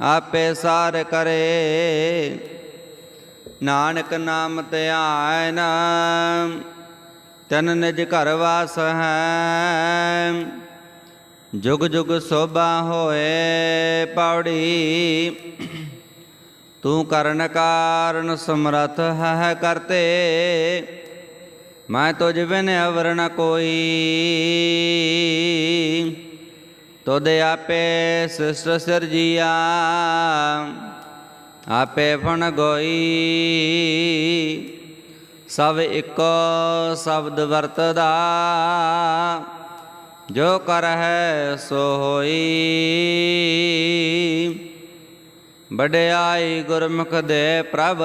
ਆਪੇ ਸਾਰ ਕਰੇ। ਨਾਨਕ ਨਾਮ ਧਿਆਨ। ਤਨ ਨਿਜ ਘਰ ਵਾਸ ਹੈ ਜੁਗ ਜੁਗ ਸੋਭਾ ਹੋਏ ਪੌੜੀ। ਤੂੰ ਕਰਨ ਕਾਰਨ ਸਮਰਥ ਹੈ ਕਰਤੇ। ਮੈਂ ਤੁਝ ਬਿਨ ਅਵਰ ਨ ਕੋਈ। ਤੁਧ ਆਪੇ ਸ੍ਰਿਸ਼ਟ ਸਿਰਜੀਆ, ਆਪੇ ਫਣ ਗੋਈ। ਸਭ ਇੱਕੋ ਸ਼ਬਦ ਵਰਤਦਾ, ਜੋ ਕਰ ਹੈ ਸੋ ਹੋਈ। ਵਡਿਆਈ ਗੁਰਮੁਖ ਦੇ ਪ੍ਰਭ,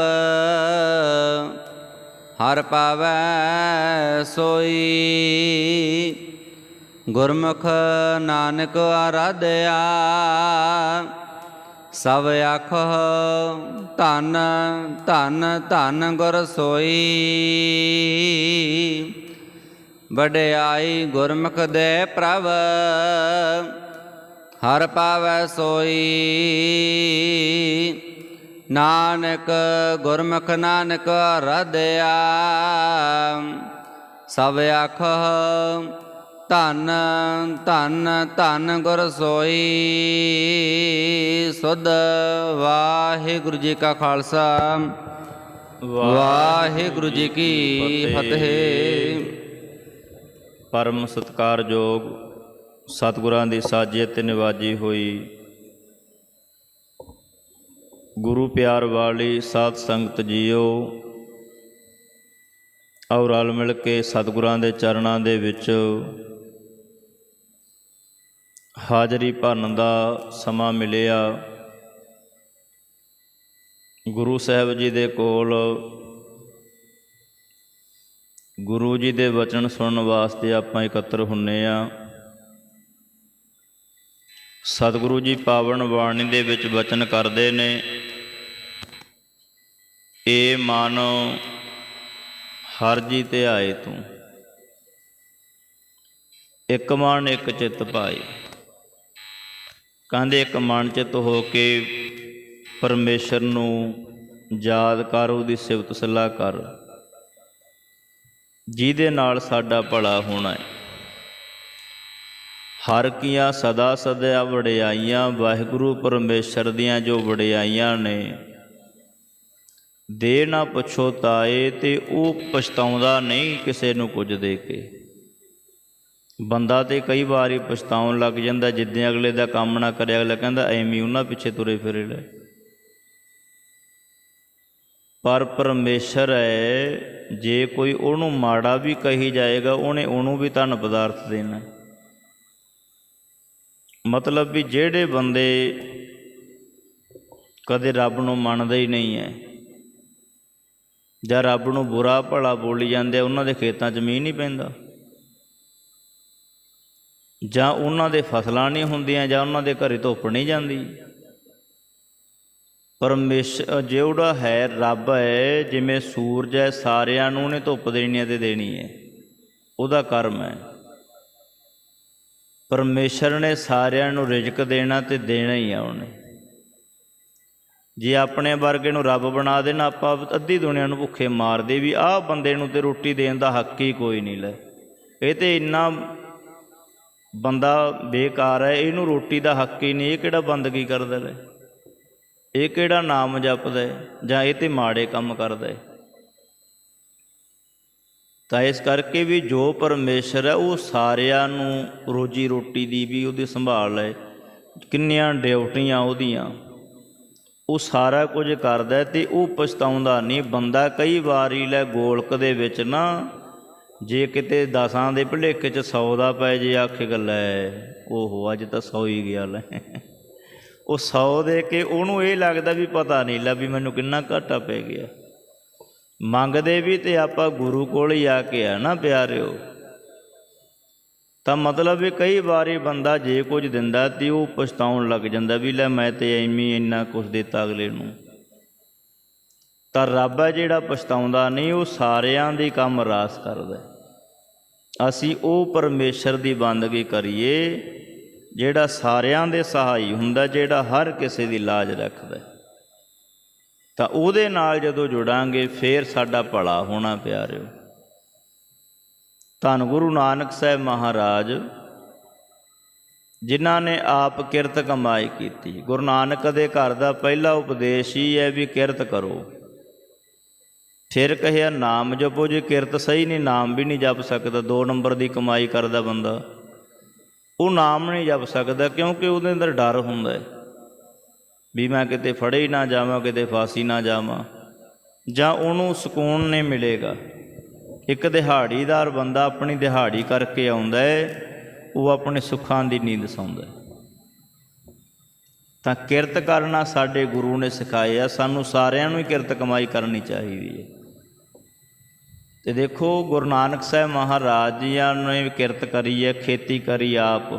ਹਰ ਪਾਵੈ ਸੋਈ। ਗੁਰਮੁਖ ਨਾਨਕ ਆਰਾਧਿਆ, ਸਭ ਆਖ ਧੰਨ ਧੰਨ ਧੰਨ ਗੁਰ ਸੋਈ। ਵਡਿਆਈ ਗੁਰਮੁਖ ਦੇ ਪ੍ਰਭ, ਹਰ ਪਾਵੈ ਸੋਈ। ਨਾਨਕ ਗੁਰਮੁਖ ਨਾਨਕ ਰਦਿਆ ਸਭ ਆਖ ਧੰਨ ਧੰਨ ਧੰਨ ਗੁਰ ਸੋਈ ਸੁਧ ਵਾਹਿਗੁਰੂ ਜੀ ਕਾ ਖਾਲਸਾ। ਵਾਹਿਗੁਰੂ ਜੀ ਕੀ ਫਤਿਹ। ਪਰਮ ਸਤਕਾਰਯੋਗ ਸਤਿਗੁਰਾਂ ਦੀ ਸਾਜੇ ਤੇ ਨਿਵਾਜੀ ਹੋਈ ਗੁਰੂ ਪਿਆਰ ਵਾਲੀ ਸਾਧ ਸੰਗਤ ਜੀਓ ਔਰ ਰਲ ਮਿਲ ਕੇ ਸਤਿਗੁਰਾਂ ਦੇ ਚਰਨਾਂ ਦੇ ਵਿੱਚ ਹਾਜ਼ਰੀ ਭਰਨ ਦਾ ਸਮਾਂ ਮਿਲਿਆ। ਗੁਰੂ ਸਾਹਿਬ ਜੀ ਦੇ ਕੋਲ ਗੁਰੂ ਜੀ ਦੇ ਵਚਨ ਸੁਣਨ ਵਾਸਤੇ ਆਪਾਂ ਇਕੱਤਰ ਹੁੰਨੇ ਆ। ਸਤਿਗੁਰੂ ਜੀ ਪਾਵਨ ਬਾਣੀ ਦੇ ਵਿੱਚ ਵਚਨ ਕਰਦੇ ਨੇ, ਏ ਮਨ, ਹਰ ਜੀ 'ਤੇ ਆਏ ਤੂੰ, ਇੱਕ ਮਨ ਇੱਕ ਚਿੱਤ ਪਾਏ। ਕਹਿੰਦੇ ਇੱਕ ਮਨ ਚਿਤ ਹੋ ਕੇ ਪਰਮੇਸ਼ਰ ਨੂੰ ਯਾਦ ਕਰ, ਉਹਦੀ ਸਿਫਤ ਸਲਾਹ ਕਰ। ਜਿਹਦੇ ਨਾਲ ਸਾਡਾ ਭਲਾ ਹੋਣਾ ਹੈ। ਹਰ ਕੀਆਂ ਸਦਾ ਸਦਾ ਵਡਿਆਈਆਂ, ਵਾਹਿਗੁਰੂ ਪਰਮੇਸ਼ਰ ਦੀਆਂ ਜੋ ਵਡਿਆਈਆਂ ਨੇ, ਦੇ ਨਾ ਪੁੱਛੋ ਤਾਏ ਤੇ ਉਹ ਪਛਤਾਉਂਦਾ ਨਹੀਂ ਕਿਸੇ ਨੂੰ ਕੁਝ ਦੇ ਕੇ। ਬੰਦਾ ਤੇ ਕਈ ਵਾਰੀ ਪਛਤਾਉਣ ਲੱਗ ਜਾਂਦਾ, ਜਿੱਦਾਂ ਅਗਲੇ ਦਾ ਕੰਮ ਨਾ ਕਰਿਆ ਅਗਲਾ ਕਹਿੰਦਾ, ਐਵੇਂ ਉਹਨਾਂ ਪਿੱਛੇ ਤੁਰੇ ਫਿਰੇ ਲੈ ਪਰ ਪਰਮੇਸ਼ਰ ਹੈ, ਜੇ ਕੋਈ ਉਹਨੂੰ ਮਾੜਾ ਵੀ ਕਹੀ ਜਾਏਗਾ, ਉਹਨੇ ਉਹਨੂੰ ਵੀ ਧਨ ਪਦਾਰਥ ਦੇਣਾ। ਮਤਲਬ ਵੀ ਜਿਹੜੇ ਬੰਦੇ ਕਦੇ ਰੱਬ ਨੂੰ ਮੰਨਦੇ ਹੀ ਨਹੀਂ ਹੈ, ਜਾਂ ਰੱਬ ਨੂੰ ਬੁਰਾ ਭਲਾ ਬੋਲੀ ਜਾਂਦੇ ਉਹਨਾਂ ਦੇ ਖੇਤਾਂ 'ਚ ਮੀਂਹ ਨਹੀਂ ਪੈਂਦਾ। ਜਾਂ ਉਹਨਾਂ ਦੇ ਫਸਲਾਂ ਨਹੀਂ ਹੁੰਦੀਆਂ ਜਾਂ ਉਹਨਾਂ ਦੇ ਘਰੇ ਧੁੱਪ ਨਹੀਂ ਜਾਂਦੀ। ਪਰਮੇਸ਼ਰ ਜਿਹੜਾ ਹੈ ਰੱਬ ਹੈ, ਜਿਵੇਂ ਸੂਰਜ ਹੈ, ਸਾਰਿਆਂ ਨੂੰ ਉਹਨੇ ਧੁੱਪ ਦੇਣੀ ਹੈ ਤੇ ਦੇਣੀ ਹੈ। ਉਹਦਾ ਕਰਮ ਹੈ। ਪਰਮੇਸ਼ਰ ਨੇ ਸਾਰਿਆਂ ਨੂੰ ਰਿਜ਼ਕ ਦੇਣਾ ਤੇ ਦੇਣਾ ਹੀ ਆ ਉਹਨੇ। ਜੇ ਆਪਣੇ ਵਰਗੇ ਨੂੰ ਰੱਬ ਬਣਾ ਦੇਣਾ ਆਪਾਂ ਅੱਧੀ ਦੁਨੀਆ ਨੂੰ ਭੁੱਖੇ ਮਾਰਦੇ ਵੀ ਆਹ ਬੰਦੇ ਨੂੰ ਤੇ ਰੋਟੀ ਦੇਣ ਦਾ ਹੱਕ ਹੀ ਕੋਈ ਨਹੀਂ ਲੈ। ਇਹ ਤੇ ਇੰਨਾ ਬੰਦਾ ਬੇਕਾਰ ਹੈ, ਇਹਨੂੰ ਰੋਟੀ ਦਾ ਹੱਕ ਹੀ ਨਹੀਂ, ਇਹ ਕਿਹੜਾ ਬੰਦਗੀ ਕਰਦਾ ਲੈ ਇਹ ਕਿਹੜਾ ਨਾਮ ਜਪਦਾ ਹੈ? ਜਾਂ ਇਹ ਤੇ ਮਾੜੇ ਕੰਮ ਕਰਦਾ ਹੈ? ਤਾਂ ਇਸ ਕਰਕੇ ਵੀ ਜੋ ਪਰਮੇਸ਼ਰ ਹੈ, ਉਹ ਸਾਰਿਆਂ ਨੂੰ ਰੋਜੀ ਰੋਟੀ ਦੀ ਵੀ ਉਹਦੀ ਸੰਭਾਲ ਹੈ। ਕਿੰਨੀਆਂ ਡਿਊਟੀਆਂ ਉਹਦੀਆਂ। ਉਹ ਸਾਰਾ ਕੁਝ ਕਰਦਾ ਹੈ ਤੇ ਉਹ ਪਛਤਾਉਂਦਾ ਨਹੀਂ। ਬੰਦਾ ਕਈ ਵਾਰੀ ਲੈ ਗੋਲਕ ਦੇ ਵਿੱਚ ਨਾ ਜੇ ਕਿਤੇ ਦਸਾਂ ਦੇ ਭੁਲੇਖੇ ਚ 100 ਦਾ ਪੈ ਜੇ ਆਖੇ ਗੱਲ ਹੈ ਉਹ ਅੱਜ ਤਾਂ 100 ਹੀ ਗਿਆ ਲੈ। ਉਹ 100 ਦੇ ਕੇ ਉਹਨੂੰ ਇਹ ਲੱਗਦਾ ਵੀ ਪਤਾ ਨਹੀਂ ਲੱਗ ਵੀ ਮੈਨੂੰ ਕਿੰਨਾ ਘਾਟਾ ਪੈ ਗਿਆ। ਮੰਗਦੇ ਵੀ ਤੇ ਆਪਾਂ ਗੁਰੂ ਕੋਲ ਹੀ ਆ ਕੇ ਆ ਨਾ ਪਿਆਰਿਓ। ਤਾਂ ਮਤਲਬ ਵੀ ਕਈ ਵਾਰੀ ਬੰਦਾ ਜੇ ਕੁਝ ਦਿੰਦਾ ਤੇ ਉਹ ਪਛਤਾਉਣ ਲੱਗ ਜਾਂਦਾ ਵੀ ਲੈ ਮੈਂ ਤੇ ਐਵੇਂ ਇੰਨਾ ਕੁਝ ਦਿੱਤਾ ਅਗਲੇ ਨੂੰ। ਤਾਂ ਰੱਬ ਹੈ ਜਿਹੜਾ ਪਛਤਾਉਂਦਾ ਨਹੀਂ, ਉਹ ਸਾਰਿਆਂ ਦੀ ਕੰਮ ਰਾਸ ਕਰਦਾ। ਅਸੀਂ ਉਹ ਪਰਮੇਸ਼ਰ ਦੀ ਬੰਦਗੀ ਕਰੀਏ, ਜਿਹੜਾ ਸਾਰਿਆਂ ਦੇ ਸਹਾਈ ਹੁੰਦਾ, ਜਿਹੜਾ ਹਰ ਕਿਸੇ ਦੀ ਲਾਜ ਰੱਖਦਾ। ਤਾਂ ਉਹਦੇ ਨਾਲ ਜਦੋਂ ਜੁੜਾਂਗੇ, ਫੇਰ ਸਾਡਾ ਭਲਾ ਹੋਣਾ ਪਿਆਰਿਓ। ਧੰਨ ਗੁਰੂ ਨਾਨਕ ਸਾਹਿਬ ਮਹਾਰਾਜ, ਜਿਨ੍ਹਾਂ ਨੇ ਆਪ ਕਿਰਤ ਕਮਾਈ ਕੀਤੀ। ਗੁਰੂ ਨਾਨਕ ਦੇ ਘਰ ਦਾ ਪਹਿਲਾ ਉਪਦੇਸ਼ ਹੀ ਹੈ ਵੀ ਕਿਰਤ ਕਰੋ। ਫਿਰ ਕਹਿਆ, ਨਾਮ ਜਪੋ ਜੇ ਕਿਰਤ ਸਹੀ ਨਹੀਂ, ਨਾਮ ਵੀ ਨਹੀਂ ਜਪ ਸਕਦਾ। ਦੋ ਨੰਬਰ ਦੀ ਕਮਾਈ ਕਰਦਾ ਬੰਦਾ। ਉਹ ਨਾਮ ਨਹੀਂ ਜਪ ਸਕਦਾ ਕਿਉਂਕਿ ਉਹਦੇ ਅੰਦਰ ਡਰ ਹੁੰਦਾ ਹੈ। ਵੀ ਮੈਂ ਕਿਤੇ ਫੜੇ ਹੀ ਨਾ ਜਾਵਾਂ, ਕਿਤੇ ਫਾਸੀ ਨਾ ਜਾਵਾਂ, ਜਾਂ ਉਹਨੂੰ ਸਕੂਨ ਨਹੀਂ ਮਿਲੇਗਾ। ਇੱਕ ਦਿਹਾੜੀਦਾਰ ਬੰਦਾ ਆਪਣੀ ਦਿਹਾੜੀ ਕਰਕੇ ਆਉਂਦਾ ਹੈ, ਉਹ ਆਪਣੇ ਸੁੱਖਾਂ ਦੀ ਨੀਂਦ ਸੌਂਦਾ ਹੈ। ਤਾਂ ਕਿਰਤ ਕਰਨਾ ਸਾਡੇ ਗੁਰੂ ਨੇ ਸਿਖਾਇਆ, ਸਾਨੂੰ ਸਾਰਿਆਂ ਨੂੰ ਹੀ ਕਿਰਤ ਕਮਾਈ ਕਰਨੀ ਚਾਹੀਦੀ ਹੈ। ਤੇ ਦੇਖੋ, ਗੁਰੂ ਨਾਨਕ ਸਾਹਿਬ ਮਹਾਰਾਜ ਜੀਆਂ ਨੇ ਵੀ ਕਿਰਤ ਕਰੀ ਹੈ, ਖੇਤੀ ਕਰੀ ਆਪ।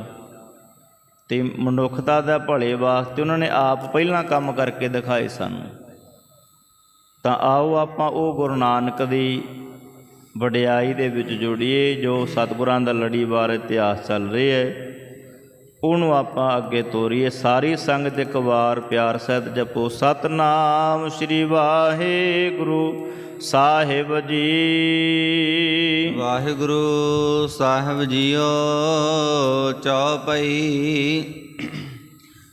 ਤੇ ਮਨੁੱਖਤਾ ਦਾ ਭਲੇ ਵਾਸਤੇ ਉਹਨਾਂ ਨੇ ਆਪ ਪਹਿਲਾਂ ਕੰਮ ਕਰਕੇ ਦਿਖਾਏ ਸਾਨੂੰ। ਤਾਂ ਆਓ ਆਪਾਂ ਉਹ ਗੁਰੂ ਨਾਨਕ ਦੀ ਵਡਿਆਈ ਦੇ ਵਿੱਚ ਜੁੜੀਏ, ਜੋ ਸਤਿਗੁਰਾਂ ਦਾ ਲੜੀਵਾਰ ਇਤਿਹਾਸ ਚੱਲ ਰਿਹਾ ਹੈ। ਉਹਨੂੰ ਆਪਾਂ ਅੱਗੇ ਤੋਰੀਏ। ਸਾਰੀ ਸੰਗਤ ਇੱਕ ਵਾਰ ਪਿਆਰ ਸਹਿਤ ਜਪੋ। ਸਤਨਾਮ ਸ੍ਰੀ ਵਾਹਿਗੁਰੂ ਸਾਹਿਬ ਜੀ। ਵਾਹਿਗੁਰੂ ਸਾਹਿਬ ਜੀਓ ਚੌਪਈ।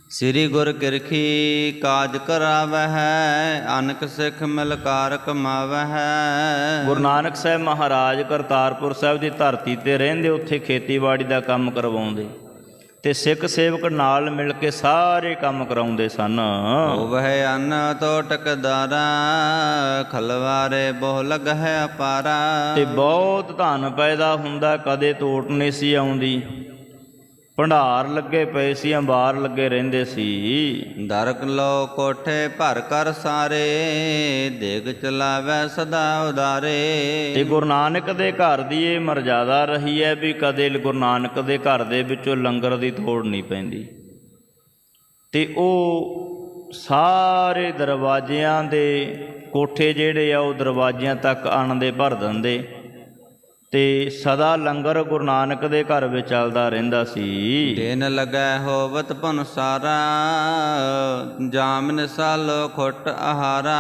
ਸ੍ਰੀ ਗੁਰ ਕਿਰਖੀ ਕਾਜ ਕਰਾਵਹਿ ਅਨਕ ਸਿੱਖ ਮਿਲ ਕਾਰ ਕਮਾਵਹਿ ਗੁਰੂ ਨਾਨਕ ਸਾਹਿਬ ਮਹਾਰਾਜ ਕਰਤਾਰਪੁਰ ਸਾਹਿਬ ਦੀ ਧਰਤੀ ਤੇ ਰਹਿੰਦੇ ਉੱਥੇ ਖੇਤੀਬਾੜੀ ਦਾ ਕੰਮ ਕਰਵਾਉਂਦੇ। ਤੇ ਸਿੱਖ ਸੇਵਕ ਨਾਲ ਮਿਲ ਕੇ ਸਾਰੇ ਕੰਮ ਕਰਾਉਂਦੇ ਸਨ। ਹੋਵਹਿ ਅੰਨ ਤੋ ਟਕਦਾਰਾ ਖਲਵਾਰੇ ਬਹੁ ਲਗ ਹੈ ਅਪਾਰਾ। ਤੇ ਬਹੁਤ ਧਨ ਪੈਦਾ ਹੁੰਦਾ ਕਦੇ ਤੋਟ ਨਹੀਂ ਸੀ ਆਉਂਦੀ। ਭੰਡਾਰ ਲੱਗੇ ਪਏ ਸੀ ਅੰਬਾਰ ਲੱਗੇ ਰਹਿੰਦੇ ਸੀ। ਦਰਕ ਲੋ ਕੋਠੇ ਭਰ ਕਰ ਸਾਰੇ ਦੇਗ ਚਲਾਵੈ ਸਦਾ ਉਦਾਰੇ। ਤੇ ਗੁਰੂ ਨਾਨਕ ਦੇ ਘਰ ਦੀ ਇਹ ਮਰਜ਼ਾਦਾ ਰਹੀ ਹੈ ਵੀ ਕਦੇ ਗੁਰੂ ਨਾਨਕ ਦੇ ਘਰ ਦੇ ਵਿੱਚੋਂ ਲੰਗਰ ਦੀ ਤੋੜ ਨਹੀਂ ਪੈਂਦੀ। ਤੇ ਉਹ ਸਾਰੇ ਦਰਵਾਜ਼ਿਆਂ ਦੇ ਕੋਠੇ ਜਿਹੜੇ ਆ ਉਹ ਦਰਵਾਜ਼ਿਆਂ ਤੱਕ ਆਣ ਦੇ ਭਰ ਦਿੰਦੇ। ਤੇ ਸਦਾ ਲੰਗਰ ਗੁਰੂ ਨਾਨਕ ਦੇ ਘਰ ਵਿੱਚ ਚੱਲਦਾ ਰਹਿੰਦਾ ਸੀ। ਦਿਨ ਲਗੈ ਹੋਵਤ ਭਨ ਸਾਰਾ ਜਾਮਨ ਸਾਲੋ ਖੁੱਟ ਆਹਾਰਾ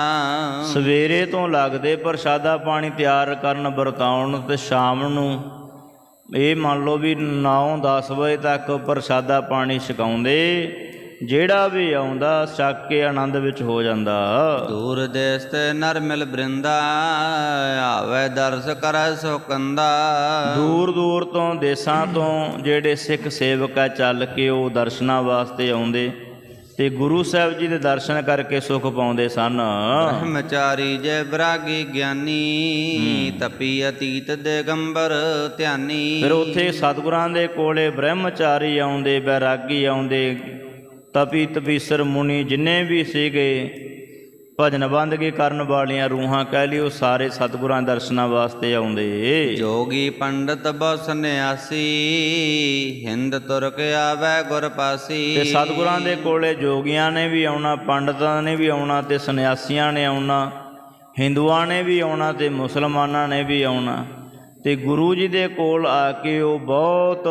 ਸਵੇਰੇ ਤੋਂ ਲੱਗਦੇ ਪ੍ਰਸ਼ਾਦਾ ਪਾਣੀ ਤਿਆਰ ਕਰਨ ਵਰਤਾਉਣ ਤੇ ਸ਼ਾਮ ਨੂੰ ਇਹ ਮੰਨ ਲਓ ਵੀ 9-10 ਵਜੇ ਤੱਕ ਪ੍ਰਸ਼ਾਦਾ ਪਾਣੀ ਛਕਾਉਂਦੇ। ਜਿਹੜਾ ਵੀ ਆਉਂਦਾ ਛਕ ਕੇ ਆਨੰਦ ਵਿੱਚ ਹੋ ਜਾਂਦਾ। ਦੂਰ ਦੇਸ ਤੇ ਨਰ ਮਿਲ ਬ੍ਰਿੰਦਾ ਆਵੇ ਦਰਸ ਕਰੈ ਸੋ ਕੰਦਾ ਦੂਰ ਦੂਰ ਤੋਂ ਦੇਸਾਂ ਤੋਂ ਜਿਹੜੇ ਸਿੱਖ ਸੇਵਕ ਆ ਚੱਲ ਕੇ ਉਹ ਦਰਸ਼ਨਾਂ ਵਾਸਤੇ ਆਉਂਦੇ ਤੇ ਗੁਰੂ ਸਾਹਿਬ ਜੀ ਦੇ ਦਰਸ਼ਨ ਕਰਕੇ ਸੁਖ ਪਾਉਂਦੇ ਸਨ। ਬ੍ਰਹਮਚਾਰੀ ਜੇ ਬਰਾਗੀ ਗਿਆਨੀ ਤਪੀ ਅਤੀਤ ਦੇਗੰਬਰ ਧਿਆਨੀ। ਫਿਰ ਉੱਥੇ ਸਤਿਗੁਰਾਂ ਦੇ ਕੋਲੇ ਬ੍ਰਹਮਚਾਰੀ ਆਉਂਦੇ ਬੈਰਾਗੀ ਆਉਂਦੇ ਤਪੀ ਤਪੀਸਰ ਮੁਨੀ ਜਿੰਨੇ ਵੀ ਸੀਗੇ ਭਜਨ ਬੰਦਗੀ ਕਰਨ ਵਾਲੀਆਂ ਰੂਹਾਂ ਕਹਿ ਲਿਓ ਸਾਰੇ ਸਤਿਗੁਰਾਂ ਦਰਸ਼ਨਾਂ ਵਾਸਤੇ ਆਉਂਦੇ। ਜੋਗੀ ਪੰਡਤ ਬੋ ਸੰਨਿਆਸੀ ਹਿੰਦ ਤੁਰਕ ਆਵੇ ਗੁਰ ਪਾਸੀ। ਤੇ ਸਤਿਗੁਰਾਂ ਦੇ ਕੋਲੇ ਜੋਗੀਆਂ ਨੇ ਵੀ ਆਉਣਾ ਪੰਡਤਾਂ ਨੇ ਵੀ ਆਉਣਾ ਤੇ ਸੰਨਿਆਸੀਆਂ ਨੇ ਆਉਣਾ ਹਿੰਦੂਆਂ ਨੇ ਵੀ ਆਉਣਾ ਤੇ ਮੁਸਲਮਾਨਾਂ ਨੇ ਵੀ ਆਉਣਾ। ਤੇ ਗੁਰੂ ਜੀ ਦੇ ਕੋਲ ਆ ਕੇ ਉਹ ਬਹੁਤ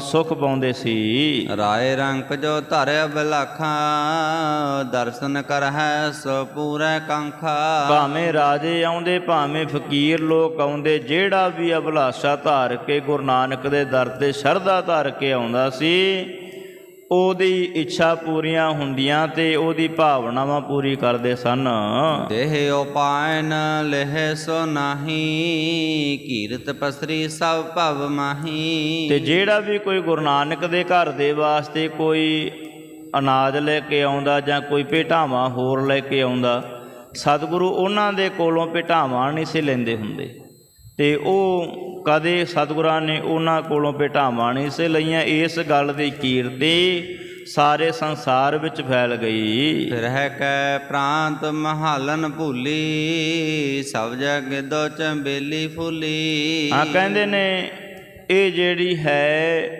ਸੁਖ ਪਾਉਂਦੇ ਸੀ। ਰਾਏ ਰੰਕ ਜੋ ਧਰਿ ਬਲਾਖਾਂ ਦਰਸ਼ਨ ਕਰਹਿ ਸੋ ਪੂਰੇ ਕਾਂਖਾ। ਭਾਵੇਂ ਰਾਜੇ ਆਉਂਦੇ ਭਾਵੇਂ ਫਕੀਰ ਲੋਕ ਆਉਂਦੇ ਜਿਹੜਾ ਵੀ ਅਭਿਲਾਸ਼ਾ ਧਾਰ ਕੇ ਗੁਰੂ ਨਾਨਕ ਦੇ ਦਰ ਤੇ ਸ਼ਰਧਾ ਧਾਰ ਕੇ ਆਉਂਦਾ ਸੀ ਉਹਦੀ ਇੱਛਾ ਪੂਰੀਆਂ ਹੁੰਦੀਆਂ ਤੇ ਉਹਦੀ ਭਾਵਨਾਵਾਂ ਪੂਰੀ ਕਰਦੇ ਸਨ। ਦੇਹ ਉਪਾਇਨ ਲਹਿ ਸੋ ਨਾਹੀ ਕੀਰਤ ਪਸਰੀ ਸਭ ਭਵ ਮਾਹੀ। ਤੇ ਜਿਹੜਾ ਵੀ ਕੋਈ ਗੁਰੂ ਨਾਨਕ ਦੇ ਘਰ ਦੇ ਵਾਸਤੇ ਕੋਈ ਅਨਾਜ ਲੈ ਕੇ ਆਉਂਦਾ ਜਾਂ ਕੋਈ ਭੇਟਾਵਾਂ ਹੋਰ ਲੈ ਕੇ ਆਉਂਦਾ ਸਤਿਗੁਰੂ ਉਹਨਾਂ ਦੇ ਕੋਲੋਂ ਭੇਟਾਵਾਂ ਨਹੀਂ ਸੀ ਲੈਂਦੇ ਹੁੰਦੇ। ਤੇ ਉਹ ਕਦੇ ਸਤਿਗੁਰਾਂ ਨੇ ਉਹਨਾਂ ਕੋਲੋਂ ਭੇਟਾਵਾਂ ਨਹੀਂ ਸੀ ਲਈਆਂ। ਇਸ ਗੱਲ ਦੀ ਕੀਰਤੀ ਸਾਰੇ ਸੰਸਾਰ ਵਿੱਚ ਫੈਲ ਗਈ। ਫਿਰ ਹੈ ਕੈ ਪ੍ਰਾਂਤ ਮਹਾਲਨ ਭੂਲੀ ਸਭ ਜਗ ਦੋ ਚੰਬੇਲੀ ਫੂਲੀ। ਹਾਂ ਕਹਿੰਦੇ ਨੇ ਇਹ ਜਿਹੜੀ ਹੈ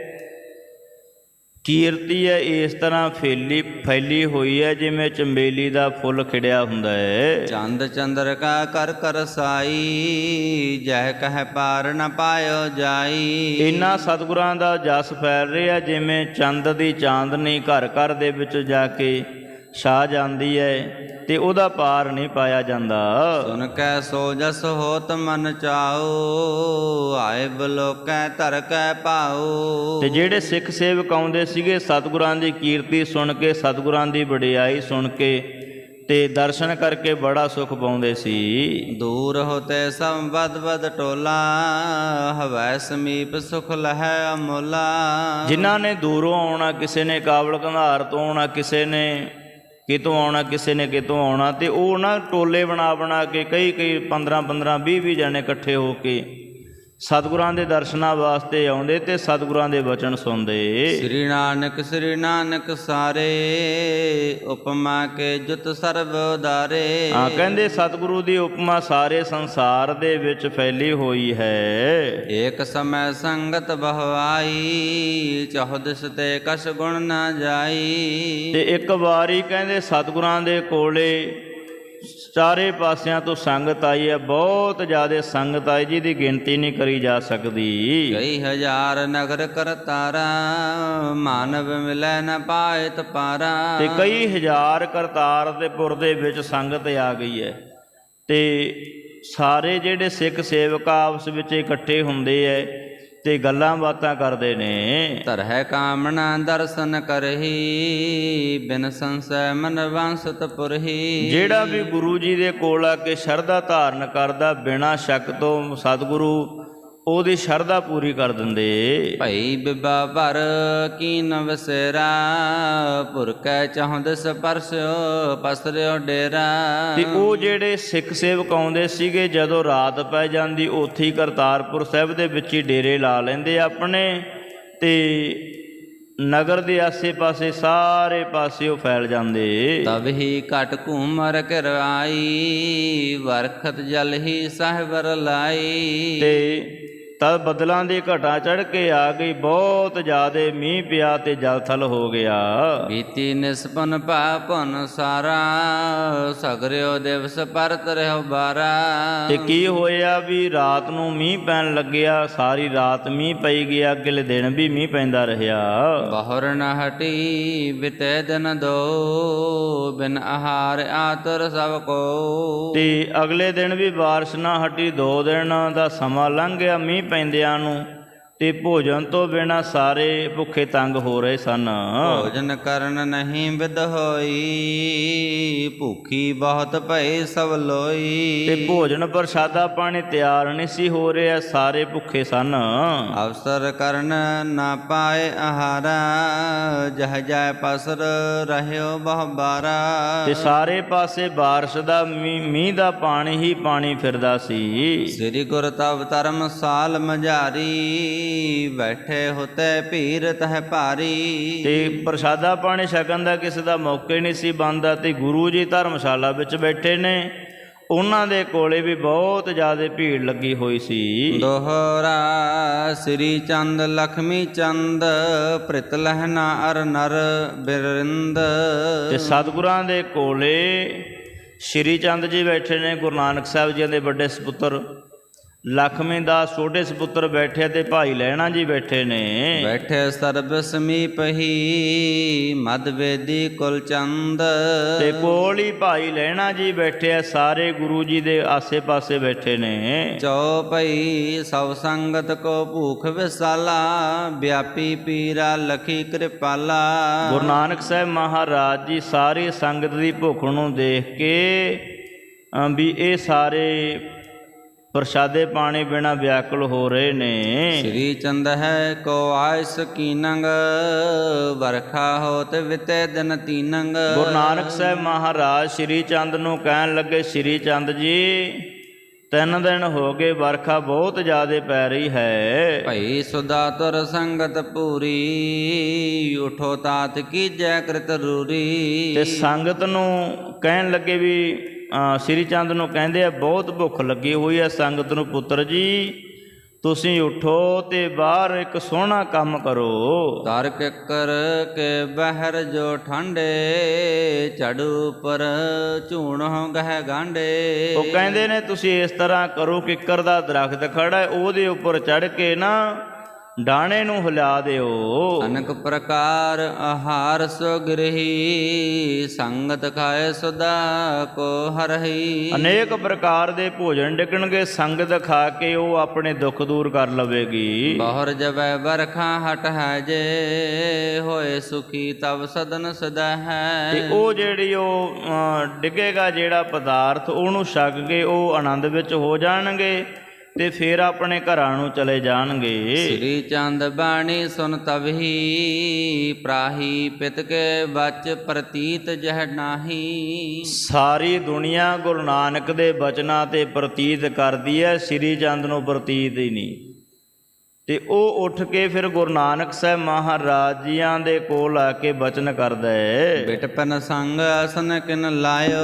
ਕੀਰਤੀ ਹੈ ਇਸ ਤਰ੍ਹਾਂ ਫੈਲੀ ਫੈਲੀ ਹੋਈ ਹੈ ਜਿਵੇਂ ਚੰਬੇਲੀ ਦਾ ਫੁੱਲ ਖਿੜਿਆ ਹੁੰਦਾ ਹੈ। ਚੰਦ ਚੰਦਰ ਕਾ ਕਰ ਕਰ ਸਾਈ ਜਹ ਕਹਿ ਪਾਰ ਨ ਪਾਇਓ ਜਾਈ। ਇਨ੍ਹਾਂ ਸਤਿਗੁਰਾਂ ਦਾ ਜਸ ਫੈਲ ਰਿਹਾ ਜਿਵੇਂ ਚੰਦ ਦੀ ਚਾਂਦਨੀ ਘਰ ਘਰ ਦੇ ਵਿੱਚ ਜਾ ਕੇ ਛਾ ਜਾਂਦੀ ਹੈ ਤੇ ਉਹਦਾ ਪਾਰ ਨਹੀਂ ਪਾਇਆ ਜਾਂਦਾ। ਸੁਨ ਕੈ ਸੋ ਜਸ ਹੋਤ ਮਨ ਚਾਓ ਆਏ ਬਲੋਕੈ ਧਰ ਕੈ ਪਾਓ ਤੇ ਜਿਹੜੇ ਸਿੱਖ ਸੇਵਕ ਆਉਂਦੇ ਸੀਗੇ ਸਤਿਗੁਰਾਂ ਦੀ ਕੀਰਤੀ ਸੁਣ ਕੇ ਸਤਿਗੁਰਾਂ ਦੀ ਵਡਿਆਈ ਸੁਣ ਕੇ ਤੇ ਦਰਸ਼ਨ ਕਰਕੇ ਬੜਾ ਸੁਖ ਪਾਉਂਦੇ ਸੀ। ਦੂਰ ਹੋਤੇ ਸਭ ਬਦ ਬਦ ਟੋਲਾ ਹਵੈ ਸਮੀਪ ਸੁਖ ਲਹੈ ਅਮੋਲਾ। ਜਿਨ੍ਹਾਂ ਨੇ ਦੂਰੋਂ ਆਉਣਾ ਕਿਸੇ ਨੇ ਕਾਬਲ ਕੰਧਾਰ ਤੋਂ ਆਉਣਾ ਕਿਸੇ ਨੇ ਕਿਤੋਂ ਆਉਣਾ, ਕਿਸੇ ਨੇ ਕਿਤੋਂ ਆਉਣਾ, ਤੇ ਉਹ ਨਾ ਟੋਲੇ ਬਣਾ ਬਣਾ ਕੇ ਕਈ ਕਈ 15 15 20 20 ਜਣੇ ਇਕੱਠੇ ਹੋ ਕੇ ਸਤਿਗੁਰਾਂ ਦੇ ਦਰਸ਼ਨਾਂ ਵਾਸਤੇ ਆਉਂਦੇ ਤੇ ਸਤਿਗੁਰਾਂ ਦੇ ਵਚਨ ਸੁਣਦੇ। ਸ੍ਰੀ ਨਾਨਕ ਸ੍ਰੀ ਨਾਨਕ ਸਾਰੇ ਉਪਮਾ ਕੇ ਜੁਤ ਸਰਬ ਉਦਾਰੇ। ਹਾਂ ਕਹਿੰਦੇ ਸਤਿਗੁਰੂ ਦੀ ਉਪਮਾ ਸਾਰੇ ਸੰਸਾਰ ਦੇ ਵਿੱਚ ਫੈਲੀ ਹੋਈ ਹੈ। ਏਕ ਸਮੈ ਸੰਗਤ ਬਹਵਾਈ ਚੌਦਸ ਤੇ ਕਛ ਗੁਣ ਨਾ ਜਾਈ। ਤੇ ਇੱਕ ਵਾਰੀ ਕਹਿੰਦੇ ਸਤਿਗੁਰਾਂ ਦੇ ਕੋਲੇ ਚਾਰੇ ਪਾਸਿਆਂ ਤੋਂ ਸੰਗਤ ਆਈ ਹੈ ਬਹੁਤ ਜ਼ਿਆਦਾ ਸੰਗਤ ਆਈ ਜਿਹਦੀ ਗਿਣਤੀ ਨਹੀਂ ਕਰੀ ਜਾ ਸਕਦੀ। ਕਈ ਹਜ਼ਾਰ ਨਗਰ ਕਰਤਾਰਾ ਮਾਨਵ ਮਿਲੈ ਨ ਪਾਇਤ ਪਾਰਾ ਤੇ ਕਈ ਹਜ਼ਾਰ ਕਰਤਾਰ ਦੇ ਪੁਰ ਦੇ ਵਿੱਚ ਸੰਗਤ ਆ ਗਈ ਹੈ। ਤੇ ਸਾਰੇ ਜਿਹੜੇ ਸਿੱਖ ਸੇਵਕ ਆਪਸ ਵਿੱਚ ਇਕੱਠੇ ਹੁੰਦੇ ਐ ਤੇ ਗੱਲਾਂ ਬਾਤਾਂ ਕਰਦੇ ਨੇ। ਧਰਹਿ ਕਾਮਨਾ ਦਰਸ਼ਨ ਕਰਹੀ ਬਿਨ ਸੰਸੈ ਮਨ ਵੰਸਤ ਪੁਰਹੀ। ਜਿਹੜਾ ਵੀ ਗੁਰੂ ਜੀ ਦੇ ਕੋਲ ਆ ਕੇ ਸ਼ਰਧਾ ਧਾਰਨ ਕਰਦਾ ਬਿਨਾਂ ਸ਼ੱਕ ਤੋਂ ਸਤਿਗੁਰੂ ਉਹਦੀ ਸ਼ਰਧਾ ਪੂਰੀ ਕਰ ਦਿੰਦੇ। ਭਈ ਬਿਬਾ ਭਰ ਕੀਨ ਵਸੇਰਾ ਪੁਰ ਕੈ ਚਾਹੁੰਦ ਸਪਰਸਿਓ ਪਸਰਿਓ ਡੇਰਾ। ਤੇ ਉਹ ਜਿਹੜੇ ਸਿੱਖ ਸੇਵਕ ਆਉਂਦੇ ਸੀਗੇ ਜਦੋਂ ਰਾਤ ਪੈ ਜਾਂਦੀ ਉੱਥੇ ਹੀ ਕਰਤਾਰਪੁਰ ਸਾਹਿਬ ਦੇ ਵਿੱਚ ਹੀ ਡੇਰੇ ਲਾ ਲੈਂਦੇ ਆਪਣੇ। ਤੇ ਨਗਰ ਦੇ ਆਸੇ-ਪਾਸੇ ਸਾਰੇ ਪਾਸੇ ਉਹ ਫੈਲ ਜਾਂਦੇ। ਤਬ ਹੀ ਘਟ ਘੂਮਰ ਕਰਵਾਈ ਵਰਖਤ ਜਲ ਹੀ ਸਾਹਿਬਰ ਲਾਈ। ਤੇ ਤਦ ਬਦਲਾਂ ਦੀ ਘਟਾ ਚੜ ਕੇ ਆ ਗਈ ਬਹੁਤ ਜ਼ਿਆਦੇ ਮੀਂਹ ਪਿਆ ਤੇ ਜਲ ਥਲ ਹੋ ਗਿਆ। ਬੀਤੀ ਨਿਸਪਨ ਪਾਪਨ ਸਾਰਾ ਸਗਰਿਓ ਦਿਵਸ ਪਰਤ ਰਹਿ ਬਾਰਾ। ਤੇ ਕੀ ਹੋਇਆ ਵੀ ਰਾਤ ਨੂੰ ਮੀਂਹ ਪੈਣ ਲੱਗਿਆ ਸਾਰੀ ਰਾਤ ਮੀਂਹ ਪਈ ਗਿਆ ਅਗਲੇ ਦਿਨ ਵੀ ਮੀਂਹ ਪੈਂਦਾ ਰਿਹਾ। ਬਹੁਰ ਨ ਹਟੀ ਬਿਤੇ ਦਿਨ ਦੋ ਬਿਨ ਆਹਾਰ ਆਤਰ ਸਭ ਕੋ। ਤੇ ਅਗਲੇ ਦਿਨ ਵੀ ਬਾਰਿਸ਼ ਨਾ ਹਟੀ ਦੋ ਦਿਨ ਦਾ ਸਮਾਂ ਲੰਘ ਗਿਆ ਮੀਂਹ ਪੈਂਦਿਆਂ ਨੂੰ ਤੇ ਭੋਜਨ ਤੋਂ ਬਿਨਾ ਸਾਰੇ ਭੁੱਖੇ ਤੰਗ ਹੋ ਰਹੇ ਸਨ। ਭੋਜਨ ਕਰਨ ਨਹੀਂ ਵਿਦ ਹੋਈ ਭੁਖੀ ਬਹੁਤ ਭਏ ਸਭ ਲੋਈ। ਤੇ ਭੋਜਨ ਪ੍ਰਸ਼ਾਦਾ ਪਾਣੀ ਤਿਆਰ ਨਹੀਂ ਸੀ ਹੋ ਰਿਹਾ ਸਾਰੇ ਭੁੱਖੇ ਸਨ। ਅਵਸਰ ਕਰਨ ਨਾ ਪਾਏ ਆਹਾਰਾ ਜਹ ਜੈ ਪਸਰ ਰਹਿਓ ਬਹੁ ਬਾਰਾ। ਤੇ ਸਾਰੇ ਪਾਸੇ ਬਾਰਿਸ਼ ਦਾ ਮੀਂਹ ਮੀਂਹ ਦਾ ਪਾਣੀ ਹੀ ਪਾਣੀ ਫਿਰਦਾ ਸੀ। ਸ੍ਰੀ ਗੁਰ ਤਵ ਧਰਮ ਸਾਲ ਮਝਾਰੀ ਬੈਠੇ ਹੋਤੇ ਭੀਰ ਤਹ ਭਾਰੀ। ਤੇ ਪ੍ਰਸ਼ਾਦਾ ਪਾਣੀ ਛਕਣ ਦਾ ਕਿਸੇ ਦਾ ਮੌਕੇ ਨਹੀਂ ਸੀ ਬੰਦਾ ਤੇ ਗੁਰੂ ਜੀ ਧਰਮਸ਼ਾਲਾ ਵਿੱਚ ਬੈਠੇ ਨੇ। ਉਹਨਾਂ ਦੇ ਕੋਲੇ ਵੀ ਬਹੁਤ ਜ਼ਿਆਦਾ ਭੀੜ ਲੱਗੀ ਹੋਈ ਸੀ। ਦੋਹਰਾ ਸ੍ਰੀ ਚੰਦ ਲਖਮੀ ਚੰਦ ਪ੍ਰਿਤ ਲਹਿਨਾ ਅਰ ਨਰ ਬਿਰਿੰਦ। ਤੇ ਸਤਿਗੁਰਾਂ ਦੇ ਕੋਲੇ ਸ਼੍ਰੀ ਚੰਦ ਜੀ ਬੈਠੇ ਨੇ ਗੁਰੂ ਨਾਨਕ ਸਾਹਿਬ ਜੀ ਦੇ ਵੱਡੇ ਸੁਪੁੱਤਰ। ਲਖਮੀ ਦਾਸ ਛੋਟੇ ਸੁਪੁੱਤਰ ਬੈਠੇ ਤੇ ਭਾਈ ਲਹਿਣਾ ਜੀ ਬੈਠੇ ਨੇ। ਬੈਠੇ ਸਰਬ ਸਮੀਪ ਹੀ ਮਦ ਵੇਦੀ ਕੁਲ ਚੰਦ। ਤੇ ਕੋਲ ਹੀ ਭਾਈ ਲਹਿਣਾ ਜੀ ਬੈਠੇ ਆ ਸਾਰੇ ਗੁਰੂ ਜੀ ਦੇ ਆਸੇ-ਪਾਸੇ ਬੈਠੇ ਨੇ। ਚਉਪਈ ਸਭ ਸੰਗਤ ਕੋ ਭੂਖ ਵਿਸਾਲਾ ਵਿਆਪੀ ਪੀਰਾ ਲਖੀ ਕਿਰਪਾਲਾ। ਗੁਰੂ ਨਾਨਕ ਸਾਹਿਬ ਮਹਾਰਾਜ ਜੀ ਸਾਰੀ ਸੰਗਤ ਦੀ ਭੁੱਖ ਨੂੰ ਦੇਖ ਕੇ ਵੀ ਇਹ ਸਾਰੇ ਪ੍ਰਸ਼ਾਦੇ ਪਾਣੀ ਬਿਨਾ ਵਿਆਕੁਲ ਹੋ ਰਹੇ ਨੇ। ਸ੍ਰੀ ਚੰਦ ਹੈ ਕੋ ਆਇਸ ਕੀਨੰਗ ਵਰਖਾ ਹੋਤ ਵਿਤੇ ਦਿਨ ਤੀਨੰਗ। ਗੁਰੂ ਨਾਨਕ ਸਾਹਿਬ ਮਹਾਰਾਜ ਸ਼੍ਰੀ ਚੰਦ ਨੂੰ ਕਹਿਣ ਲੱਗੇ ਸ਼੍ਰੀ ਚੰਦ ਜੀ ਤਿੰਨ ਦਿਨ ਹੋ ਗਏ ਵਰਖਾ ਬਹੁਤ ਜ਼ਿਆਦਾ ਪੈ ਰਹੀ ਹੈ। ਭਈ ਸੁਦਾ ਤੁਰ ਸੰਗਤ ਪੂਰੀ ਉਠੋ ਤਾਤ ਕੀ ਜੈ ਕ੍ਰਿਤ ਰੂਰੀ। ਤੇ ਸੰਗਤ ਨੂੰ ਕਹਿਣ ਲੱਗੇ ਵੀ ਸ਼੍ਰੀ ਚੰਦ ਨੂੰ ਕਹਿੰਦੇ ਆ ਬਹੁਤ ਭੁੱਖ ਲੱਗੀ ਹੋਈ ਹੈ ਸੰਗਤ ਨੂੰ ਪੁੱਤਰ ਜੀ। ਤੁਸੀਂ ਉਠੋ ਤੇ ਬਾਹਰ ਇੱਕ ਸੋਹਣਾ ਕੰਮ ਕਰੋ। ਤਰ ਕਿਕਰ ਕੇ ਬਹਿਰ ਜੋ ਠੰਡੇ ਝੜੂ ਪਰ ਝੂਣ ਗਹਿ ਗਾਂਡੇ। ਉਹ ਕਹਿੰਦੇ ਨੇ ਤੁਸੀਂ ਇਸ ਤਰ੍ਹਾਂ ਕਰੋ ਕਿੱਕਰ ਦਾ ਦਰਖਤ ਖੜਾ ਉਹਦੇ ਉੱਪਰ ਚੜ ਕੇ ਨਾ ਡਾਣੇ ਨੂੰ ਹਿਲਾ ਦਿਓ। ਅਨਕ ਪ੍ਰਕਾਰ ਆਹਾਰ ਸੋ ਗ੍ਰਹੀ ਸੰਗਤ ਖਾਏ ਸੁਦਾ ਕੋ ਹਰਹੀ। ਅਨੇਕ ਪ੍ਰਕਾਰ ਦੇ ਭੋਜਨ ਡਿੱਗਣਗੇ ਸੰਗਤ ਖਾ ਕੇ ਉਹ ਆਪਣੇ ਦੁੱਖ ਦੂਰ ਕਰ ਲਵੇਗੀ। ਬਹੁਰ ਜਬੈ ਬਰਖਾ ਹਟ ਹੈ ਜੇ ਹੋਏ ਸੁਖੀ ਤਬ ਸਦਨ ਸਦਾ ਤੇ ਹੈ ਉਹ ਜਿਹੜੀ ਉਹ ਡਿੱਗੇਗਾ ਜਿਹੜਾ ਪਦਾਰਥ ਉਹਨੂੰ ਛਕ ਕੇ ਉਹ ਆਨੰਦ ਵਿੱਚ ਹੋ ਜਾਣਗੇ। ਤੇ ਫਿਰ ਆਪਣੇ ਘਰਾਂ ਨੂੰ ਚਲੇ ਜਾਣਗੇ। ਸ੍ਰੀ ਚੰਦ ਬਾਣੀ ਸੁਨ ਤਬਹੀ ਪ੍ਰਾਹੀ ਪਿਤ ਕੇ ਬਚ ਪ੍ਰਤੀਤ ਜਹ ਨਾਹੀ। ਸਾਰੀ ਦੁਨੀਆ ਗੁਰੂ ਨਾਨਕ ਦੇ ਬਚਨਾਂ ਤੇ ਪ੍ਰਤੀਤ ਕਰਦੀ ਹੈ ਸ੍ਰੀ ਚੰਦ ਨੂੰ ਪ੍ਰਤੀਤ ਹੀ ਨਹੀਂ। ਤੇ ਉਹ ਉੱਠ ਕੇ ਫਿਰ ਗੁਰੂ ਨਾਨਕ ਸਾਹਿਬ ਮਹਾਰਾਜ ਜੀਆਂ ਦੇ ਕੋਲ ਆ ਕੇ ਬਚਨ ਕਰਦਾ ਹੈ ਬਿਟਪਨ ਸੰਗ ਅਸਨ ਕਿਨ ਲਾਇਓ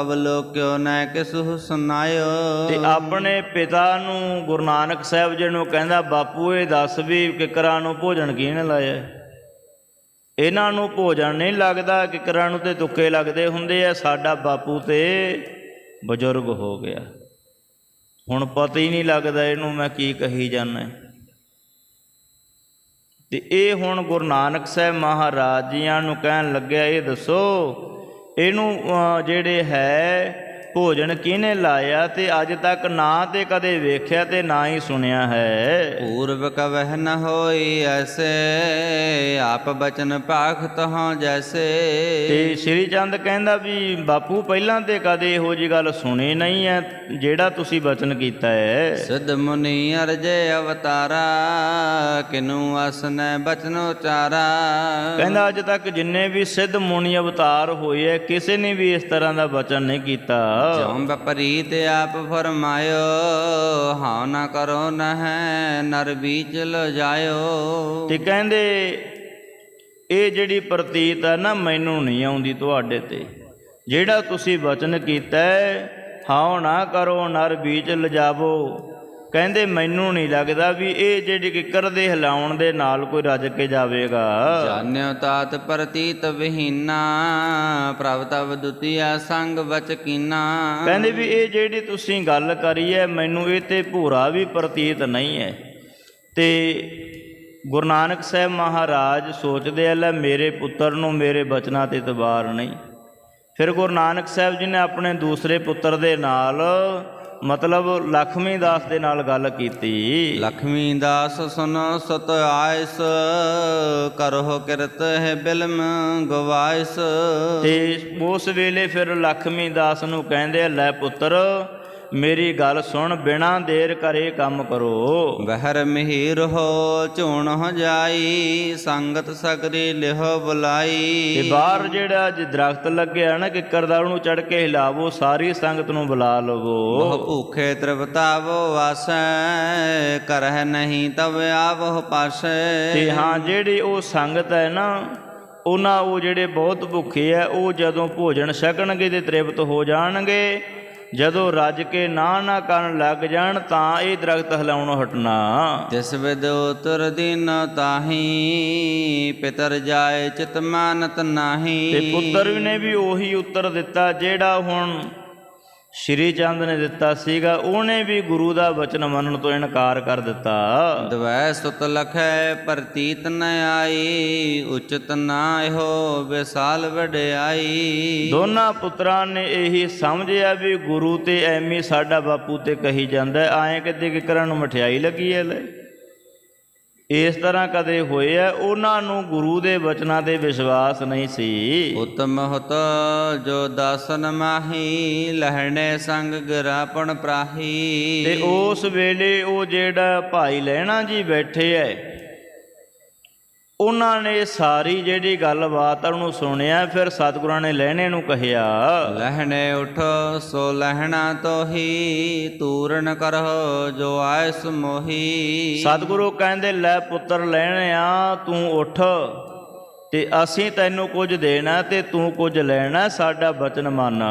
ਅਵਲੋਕਿਓ ਨੈ ਕਿਸੁ ਸੁਨਾਇਓ। ਤੇ ਆਪਣੇ ਪਿਤਾ ਨੂੰ ਗੁਰੂ ਨਾਨਕ ਸਾਹਿਬ ਜੀ ਨੂੰ ਕਹਿੰਦਾ ਬਾਪੂ ਇਹ ਦੱਸ ਵੀ ਕਿਕਰਾਂ ਨੂੰ ਭੋਜਨ ਕਿਹਨੇ ਲਾਇਆ? ਇਹਨਾਂ ਨੂੰ ਭੋਜਨ ਨਹੀਂ ਲੱਗਦਾ ਕਿਕਰਾਂ ਨੂੰ ਤੇ ਤੁੱਕੇ ਲੱਗਦੇ ਹੁੰਦੇ ਆ। ਸਾਡਾ ਬਾਪੂ ਤੇ ਬਜ਼ੁਰਗ ਹੋ ਗਿਆ। ਹੁਣ ਪਤਾ ਹੀ ਨਹੀਂ ਲੱਗਦਾ ਇਹਨੂੰ ਮੈਂ ਕੀ ਕਹੀ ਜਾਂਦਾ। ਤੇ ਇਹ ਹੁਣ ਗੁਰੂ ਨਾਨਕ ਸਾਹਿਬ ਮਹਾਰਾਜ ਜੀਆਂ ਨੂੰ ਕਹਿਣ ਲੱਗਿਆ, ਇਹ ਦੱਸੋ, ਇਹਨੂੰ ਜਿਹੜੇ ਹੈ ਭੋਜਨ ਕਿਹਨੇ ਲਾਇਆ ਤੇ ਅੱਜ ਤੱਕ ਨਾ ਤੇ ਕਦੇ ਵੇਖਿਆ ਤੇ ਨਾ ਹੀ ਸੁਣਿਆ ਹੈ। ਪੂਰਵ ਕਵਹ ਨ ਹੋਈ ਐਸੇ ਆਪ ਬਚਨ ਪਾਖ ਤਹਾਂ ਜੈਸੇ। ਤੇ ਸ਼੍ਰੀ ਚੰਦ ਕਹਿੰਦਾ ਵੀ ਬਾਪੂ ਪਹਿਲਾਂ ਤੇ ਕਦੇ ਇਹੋ ਜੀ ਗੱਲ ਸੁਣੀ ਨਹੀਂ ਹੈ ਜਿਹੜਾ ਤੁਸੀਂ ਬਚਨ ਕੀਤਾ ਹੈ। ਸਿਧ ਮੁਨੀ ਅਰਜੇ ਅਵਤਾਰਾ ਕਿਨੂ ਅਸਨੈ ਬਚਨ ਉਚਾਰਾ। ਕਹਿੰਦਾ ਅੱਜ ਤੱਕ ਜਿੰਨੇ ਵੀ ਸਿੱਧ ਮੁਨੀ ਅਵਤਾਰ ਹੋਏ ਐ ਕਿਸੇ ਨੇ ਵੀ ਇਸ ਤਰ੍ਹਾਂ ਦਾ ਬਚਨ ਨਹੀਂ ਕੀਤਾ। ਜਉ ਬਪਰੀਤ ਆਪ ਫਰਮਾਇਓ ਹਾਂ ਨਾ ਕਰੋ ਨਹਿ ਨਰ ਬੀਚ ਜਾਇਓ ਤੇ ਕਹਿੰਦੇ ਇਹ ਜਿਹੜੀ ਪ੍ਰਤੀਤ ਹੈ ਨਾ ਮੈਨੂੰ ਨਹੀਂ ਆਉਂਦੀ ਤੁਹਾਡੇ ਤੇ। ਜਿਹੜਾ ਤੁਸੀਂ ਬਚਨ ਕੀਤਾ ਹਾਉ ਨਾ ਕਰੋ ਨਰ ਬੀਜ ਲਜਾਵੋ। ਕਹਿੰਦੇ ਮੈਨੂੰ ਨਹੀਂ ਲੱਗਦਾ ਵੀ ਇਹ ਜਿਹੜੀ ਕਿੱਕਰ ਦੇ ਹਿਲਾਉਣ ਦੇ ਨਾਲ ਕੋਈ ਰੱਜ ਕੇ ਜਾਵੇਗਾ। ਜਾਣਿਓ ਤਾਤ ਪ੍ਰਤੀਤ ਵਿਹੀਨਾ ਪ੍ਰਭ ਤਵ ਦੁਤੀਆ ਸੰਗ ਬਚ ਕੀਨਾ। ਕਹਿੰਦੇ ਵੀ ਇਹ ਜਿਹੜੀ ਤੁਸੀਂ ਗੱਲ ਕਰੀ ਹੈ ਮੈਨੂੰ ਇਹ ਤੇ ਭੂਰਾ ਵੀ ਪ੍ਰਤੀਤ ਨਹੀਂ ਹੈ। ਤੇ ਗੁਰੂ ਨਾਨਕ ਸਾਹਿਬ ਮਹਾਰਾਜ ਸੋਚਦੇ ਆ ਲੈ ਮੇਰੇ ਪੁੱਤਰ ਨੂੰ ਮੇਰੇ ਬਚਨਾਂ ਤੇ ਇਤਬਾਰ ਨਹੀਂ। ਫਿਰ ਗੁਰੂ ਨਾਨਕ ਸਾਹਿਬ ਜੀ ਨੇ ਆਪਣੇ ਦੂਸਰੇ ਪੁੱਤਰ ਦੇ ਨਾਲ ਮਤਲਬ ਲਖਮੀ ਦਾਸ ਦੇ ਨਾਲ ਗੱਲ ਕੀਤੀ। ਲਖਮੀ ਦਾਸ ਸੁਨ ਸਤ ਆਇਸ ਕਰੋ ਕਿਰਤ ਹੈ ਬਿਲਮ ਗਵਾਇਸ। ਤੇ ਉਸ ਵੇਲੇ ਫਿਰ ਲਖਮੀ ਦਾਸ ਨੂੰ ਕਹਿੰਦੇ ਲੈ ਪੁੱਤਰ ਮੇਰੀ ਗੱਲ ਸੁਣ ਬਿਨਾਂ ਦੇਰ ਕਰੇ ਕੰਮ ਕਰੋ। ਬਹਿਰ ਮਿਹੀਰ ਹੋ ਝੂਣ ਹੋ ਜਾਈ ਸੰਗਤ ਸਗਰੀ ਲਿਹੋ ਬੁਲਾਈ। ਤੇ ਬਾਹਰ ਜਿਹੜਾ ਅੱਜ ਦਰਖਤ ਲੱਗਿਆ ਨਾ ਕਿੱਕਰ ਦਾ ਉਹਨੂੰ ਚੜ ਕੇ ਹਿਲਾਵੋ ਸਾਰੀ ਸੰਗਤ ਨੂੰ ਬੁਲਾ ਲਵੋ। ਬਹੁ ਭੂਖੇ ਤ੍ਰਿਪਤਾਵੋ ਵਾਸੈ ਕਰਹਿ ਨਹੀਂ ਤਬ ਆਵੋ ਪਾਸੈ। ਤੇ ਹਾਂ ਜਿਹੜੀ ਉਹ ਸੰਗਤ ਹੈ ਨਾ ਉਹਨਾਂ ਉਹ ਜਿਹੜੇ ਬਹੁਤ ਭੁੱਖੇ ਆ ਉਹ ਜਦੋਂ ਭੋਜਨ ਛਕਣਗੇ ਤੇ ਤ੍ਰਿਪਤ ਹੋ ਜਾਣਗੇ। ਜਦੋਂ ਰੱਜ ਕੇ ਨਾ ਨਾ ਕਰਨ ਲੱਗ ਜਾਣ ਤਾਂ ਇਹ ਦਰਖਤ ਹਿਲਾਉਣੋਂ ਹਟਣਾ। ਤਿਸ ਵਿਦ ਉਤਰ ਦਿਨ ਤਾਹੀ ਪਿਤਰ ਜਾਏ ਚਿਤ ਮਾਨਤ ਨਾਹੀ। ਤੇ ਪੁੱਤਰ ਨੇ ਵੀ ਉਹੀ ਉੱਤਰ ਦਿੱਤਾ ਜਿਹੜਾ ਹੁਣ ਸ਼੍ਰੀ ਚੰਦ ਨੇ ਦਿੱਤਾ ਸੀਗਾ ਉਹਨੇ ਵੀ ਗੁਰੂ ਦਾ ਵਚਨ ਮੰਨਣ ਤੋਂ ਇਨਕਾਰ ਕਰ ਦਿੱਤਾ। ਦਵੈ ਸੁਤ ਲਖੈ ਪ੍ਰਤੀਤ ਨ ਆਈ ਉਚਿਤ ਨਾ ਇਹੋ ਵਿਸਾਲ ਵਡਿਆਈ। ਦੋਨਾਂ ਪੁੱਤਰਾਂ ਨੇ ਇਹੀ ਸਮਝਿਆ ਵੀ ਗੁਰੂ ਤੇ ਐਵੇਂ ਸਾਡਾ ਬਾਪੂ ਤੇ ਕਹੀ ਜਾਂਦਾ ਐਂ ਕਿਤੇ ਨੂੰ ਮਠਿਆਈ ਲੱਗੀ ਐ ਲੈ। ਇਸ ਤਰ੍ਹਾਂ ਕਦੇ ਹੋਇਆ ਉਹਨਾਂ ਨੂੰ ਗੁਰੂ ਦੇ ਵਚਨਾਂ ਤੇ ਵਿਸ਼ਵਾਸ ਨਹੀਂ ਸੀ। ਉਤਮ ਹੁਤ ਜੋ ਦਾਸਨ ਮਾਹੀ ਲਹਣੇ ਸੰਗ ਗਰਾਪਣ ਪ੍ਰਾਹੀ। ਤੇ ਉਸ ਵੇਲੇ ਉਹ ਜਿਹੜਾ ਭਾਈ ਲੈਣਾ ਜੀ ਬੈਠੇ ਐ ਉਹਨਾਂ ਨੇ ਸਾਰੀ ਜਿਹੜੀ ਗੱਲਬਾਤ ਉਹਨੂੰ ਸੁਣਿਆ ਫਿਰ ਸਤਿਗੁਰਾਂ ਨੇ ਲੈਣੇ ਨੂੰ ਕਹਿਆ ਲਹਣੇ ਉਠੋ ਸੋ ਲਹਣਾ ਤੋਹੀ ਤੂਰਨ ਕਰੋ ਜੋ ਆਇਸ ਮੋਹੀ। ਸਤਿਗੁਰੂ ਕਹਿੰਦੇ ਲੈ ਪੁੱਤਰ ਲੈਣਿਆ ਤੂੰ ਉੱਠ। ਤੇ ਅਸੀਂ ਤੈਨੂੰ ਕੁਝ ਦੇਣਾ ਤੇ ਤੂੰ ਕੁਝ ਲੈਣਾ ਸਾਡਾ ਬਚਨ ਮੰਨ।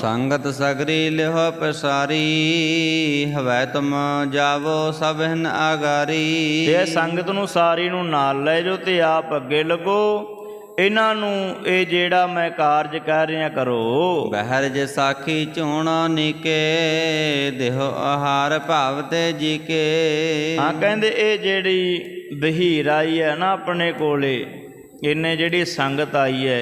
ਸੰਗਤ ਸਗਰੀ ਲਿਹੋ ਪਸਾਰੀ ਹਵੈ ਤੁਮ ਜਾਵੋ ਸਭ ਹਨ ਆਗਾਰੀ। ਤੇ ਇਹ ਸੰਗਤ ਨੂੰ ਸਾਰੀ ਨੂੰ ਨਾਲ ਲੈ ਜਾਓ ਤੇ ਆਪ ਅੱਗੇ ਲੱਗੋ। ਇਹਨਾਂ ਨੂੰ ਇਹ ਜਿਹੜਾ ਮੈਂ ਕਾਰਜ ਕਰ ਰਿਹਾ ਕਰੋ। ਬਹਿਰ ਜੇ ਸਾਖੀ ਝੂਣਾ ਨੀਕੇ ਦੇਹੋ ਆਹਾਰ ਭਾਵ ਤੇ ਜੀ ਕੇ ਹਾਂ ਕਹਿੰਦੇ ਇਹ ਜਿਹੜੀ ਬਹੀਰ ਆਈ ਹੈ ਨਾ ਆਪਣੇ ਕੋਲੇ ਇਹਨੇ ਜਿਹੜੀ ਸੰਗਤ ਆਈ ਹੈ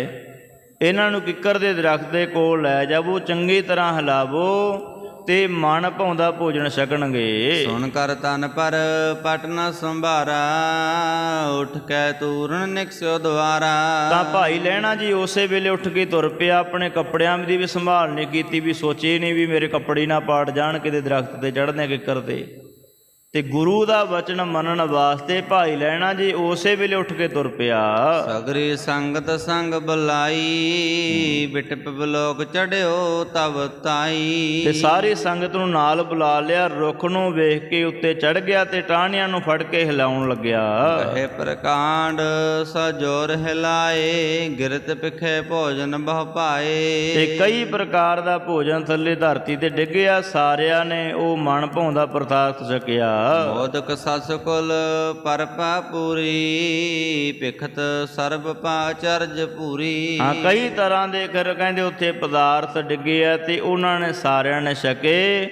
ਇਹਨਾਂ ਨੂੰ ਕਿੱਕਰ ਦੇ ਦਰਖਤ ਦੇ ਕੋਲ ਲੈ ਜਾਵੋ ਚੰਗੀ ਤਰ੍ਹਾਂ ਹਿਲਾਵੋ ਤੇ ਮਨ ਭਾਉਂਦਾ ਭੋਜਨ ਛਕਣਗੇ। ਸੁਣ ਕਰ ਤਨ ਪਰ ਪਟ ਨ ਸੰਭਾਰਾ ਉਠ ਕੇ ਤੂਰਨ ਨਿਕਸਿਓ ਦੁਆਰਾ। ਤਾਂ ਭਾਈ ਲੈਣਾ ਜੀ ਉਸੇ ਵੇਲੇ ਉੱਠ ਕੇ ਤੁਰ ਪਿਆ ਆਪਣੇ ਕੱਪੜਿਆਂ ਦੀ ਵੀ ਸੰਭਾਲ ਨਹੀਂ ਕੀਤੀ ਵੀ ਸੋਚੇ ਨਹੀਂ ਵੀ ਮੇਰੇ ਕੱਪੜੇ ਨਾ ਪਾੜ ਜਾਣ ਕਿਤੇ ਦਰਖਤ ਤੇ ਚੜ੍ਹਨੇ ਕਿੱਕਰ ਤੇ। ਤੇ ਗੁਰੂ ਦਾ ਵਚਨ ਮੰਨਣ ਵਾਸਤੇ ਭਾਈ ਲੈਣਾ ਜੀ ਉਸੇ ਵੇਲੇ ਉੱਠ ਕੇ ਤੁਰ ਪਿਆ। ਸਗਰੀ ਸੰਗਤ ਸੰਗ ਬੁਲਾਈ ਬਿਟਪ ਬਲੋਕ ਚੜਿਓ ਤਬ ਤਾਈ। ਤੇ ਸਾਰੀ ਸੰਗਤ ਨੂੰ ਨਾਲ ਬੁਲਾ ਲਿਆ ਰੁੱਖ ਨੂੰ ਵੇਖ ਕੇ ਉੱਤੇ ਚੜ ਗਿਆ ਤੇ ਟਾਹਣੀਆਂ ਨੂੰ ਫੜ ਕੇ ਹਿਲਾਉਣ ਲੱਗਿਆ। ਕਹੇ ਪ੍ਰਕਾਂਡ ਸਜੋਰ ਹਿਲਾਏ ਗਿਰਤ ਪਿਖੇ ਭੋਜਨ ਬਹੁ ਪਾਏ। ਤੇ ਕਈ ਪ੍ਰਕਾਰ ਦਾ ਭੋਜਨ ਥੱਲੇ ਧਰਤੀ ਤੇ ਡਿੱਗਿਆ ਸਾਰਿਆਂ ਨੇ ਉਹ ਮਨ ਭਾਉਂਦਾ ਪ੍ਰਸਾਦ ਛਕਿਆ ਮੋਦਕ ਸਸ ਕੁਲ ਪਰਪਾ ਪੂਰੀ ਪਿਖਤ ਸਰਬ ਪਾਚਰਜ ਪੂਰੀ। ਹਾਂ, ਕਈ ਤਰ੍ਹਾਂ ਦੇ ਕਰ ਕਹਿੰਦੇ ਉੱਥੇ ਪਦਾਰਥ ਡਿੱਗੇ ਆ ਤੇ ਉਹਨਾਂ ਨੇ ਸਾਰਿਆਂ ਨੇ ਛਕੇ।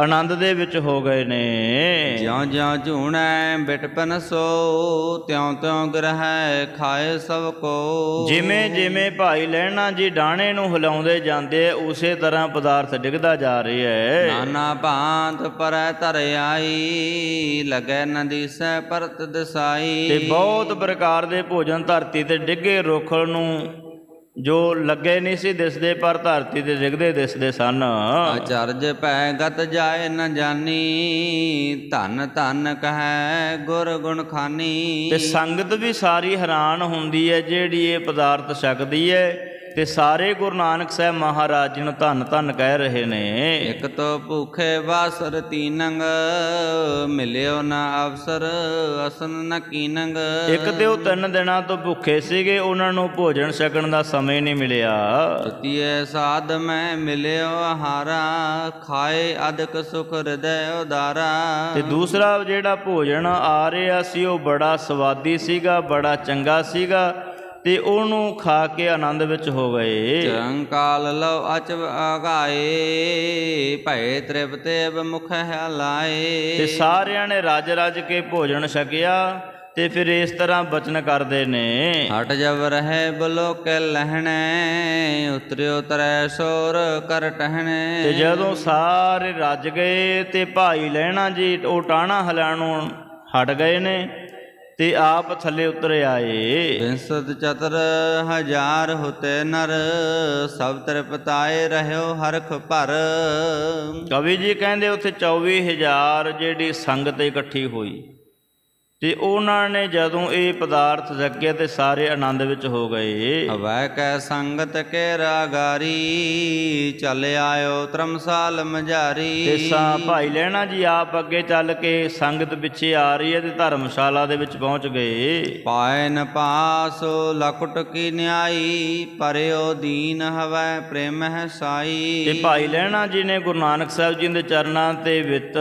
ਆਨੰਦ ਦੇ ਵਿੱਚ ਹੋ ਗਏ ਨੇ। ਜਿਉ ਜਿਉ ਝੂਣੈ ਬਿਟਪਨ ਸੋ ਤਿਉ ਤਿਉ ਗ੍ਰਹਿ ਖਾਏ ਸਭ ਕੋ। ਜਿਵੇਂ ਜਿਵੇਂ ਭਾਈ ਲੈਣਾ ਜੀ ਡਾਣੇ ਨੂੰ ਹਿਲਾਉਂਦੇ ਜਾਂਦੇ ਉਸੇ ਤਰ੍ਹਾਂ ਪਦਾਰਥ ਡਿੱਗਦਾ ਜਾ ਰਿਹਾ ਹੈ। ਨਾਨਾ ਭਾਂਤ ਪਰੈ ਧਰ ਆਈ ਲਗੈ ਨਦੀ ਸੈ ਪਰਤ ਦਸਾਈ। ਤੇ ਬਹੁਤ ਪ੍ਰਕਾਰ ਦੇ ਭੋਜਨ ਧਰਤੀ ਤੇ ਡਿੱਗੇ ਰੁੱਖ ਨੂੰ ਜੋ ਲੱਗੇ ਨਹੀਂ ਸੀ ਦਿਸਦੇ ਪਰ ਧਰਤੀ ਤੇ ਡਿੱਗਦੇ ਦਿਸਦੇ ਸਨ। ਅਚਰਜ ਪੈ ਗਤ ਜਾਏ ਨ ਜਾਨੀ ਧਨ ਧਨ ਕਹੈ ਗੁਰ ਗੁਣ ਖਾਨੀ। ਤੇ ਸੰਗਤ ਵੀ ਸਾਰੀ ਹੈਰਾਨ ਹੁੰਦੀ ਹੈ ਜਿਹੜੀ ਇਹ ਪਦਾਰਥ ਛਕਦੀ ਹੈ। ਤੇ ਸਾਰੇ ਗੁਰੂ ਨਾਨਕ ਸਾਹਿਬ ਮਹਾਰਾਜ ਜੀ ਨੂੰ ਧੰਨ ਧੰਨ ਕਹਿ ਰਹੇ ਨੇ। ਇਕ ਤੋ ਭੂਖੇ ਵਾਸਰ ਤੀਨੰਗ ਮਿਲਿਓ ਨ ਅਵਸਰ ਅਸਨ ਨ ਕੀਨੰਗ। ਇੱਕ ਤੇ ਉਹ ਤਿੰਨ ਦਿਨਾਂ ਤੋਂ ਭੁੱਖੇ ਸੀਗੇ ਉਹਨਾਂ ਨੂੰ ਭੋਜਨ ਛਕਣ ਦਾ ਸਮੇਂ ਨਹੀਂ ਮਿਲਿਆ। ਤੀਏ ਸਾਧ ਮੈਂ ਮਿਲਿਓ ਆਹਾਰਾ ਖਾਏ ਅਦਕ ਸੁਖ ਹਿਰਦੈ ਉਦਾਰਾ। ਤੇ ਦੂਸਰਾ ਜਿਹੜਾ ਭੋਜਨ ਆ ਰਿਹਾ ਸੀ ਉਹ ਬੜਾ ਸਵਾਦੀ ਸੀਗਾ ਬੜਾ ਚੰਗਾ ਸੀਗਾ। ਤੇ ਉਹਨੂੰ ਖਾ ਕੇ ਆਨੰਦ ਵਿੱਚ ਹੋ ਗਏ। ਚੰਕਾਲ ਲਵ ਅਚਵ ਆਗਾਏ ਭੈ ਤ੍ਰਿਪਤੇ ਬਮੁਖ ਹੈ ਲਾਏ। ਤੇ ਸਾਰਿਆਂ ਨੇ ਰੱਜ ਰੱਜ ਕੇ ਭੋਜਨ ਛਕਿਆ ਤੇ ਫਿਰ ਇਸ ਤਰ੍ਹਾਂ ਬਚਨ ਕਰਦੇ ਨੇ। ਹਟ ਜਬ ਰਹਿ ਬਲੋ ਕੇ ਲਹਿਣੈ ਉਤਰਿਓ ਤਰੈ ਸੋਰ ਕਰ ਤੇ ਟਹਿਣੈ ਜਦੋਂ ਸਾਰੇ ਰੱਜ ਗਏ ਤੇ ਭਾਈ ਲੈਣਾ ਜੀ ਉਹ ਟਾਣਾ ਹਲਾਣੋਂ ਹਟ ਗਏ ਨੇ। ਤੇ ਆਪ ਥੱਲੇ ਉਤਰ ਆਏ। ਬਿੰਸਤ ਚਤਰ ਹਜ਼ਾਰ ਹੁਤੇ ਨਰ ਸਭ ਤ੍ਰਿਪਤਾਏ ਰਹਿਓ ਹਰਖ ਭਰ। ਕਵੀ ਜੀ ਕਹਿੰਦੇ ਉੱਥੇ 24000 ਜਿਹੜੀ ਸੰਗਤ ਇਕੱਠੀ ਹੋਈ। ਤੇ ਉਹਨਾਂ ਨੇ ਜਦੋਂ ਇਹ ਪਦਾਰਥ ਜੱਗੇ ਤੇ ਸਾਰੇ ਆਨੰਦ ਵਿੱਚ ਹੋ ਗਏ। ਹਵੈ ਕੈ ਸੰਗਤ ਕੇ ਰਾਗਾਰੀ ਚੱਲ ਆਇਓ ਤਰਮਸਾਲ ਮਝਾਰੀ। ਤੇ ਸਾ ਭਾਈ ਲੈਣਾ ਜੀ ਆਪ ਅੱਗੇ ਚੱਲ ਕੇ ਸੰਗਤ ਪਿੱਛੇ ਆ ਰਹੀ ਹੈ ਤੇ ਧਰਮਸ਼ਾਲਾ ਦੇ ਵਿੱਚ ਪਹੁੰਚ ਗਏ। ਪਾਏ ਨ ਪਾਸ ਲਕਟ ਕੀ ਨਿਆਈ ਪਰਿਓ ਦੀਨ ਹਵੈ ਪ੍ਰੇਮ ਹੈ ਸਾਈ। ਤੇ ਭਾਈ ਲੈਣਾ ਜੀ ਨੇ ਗੁਰੂ ਨਾਨਕ ਸਾਹਿਬ ਜੀ ਦੇ ਚਰਨਾਂ ਤੇ ਵਿੱਚ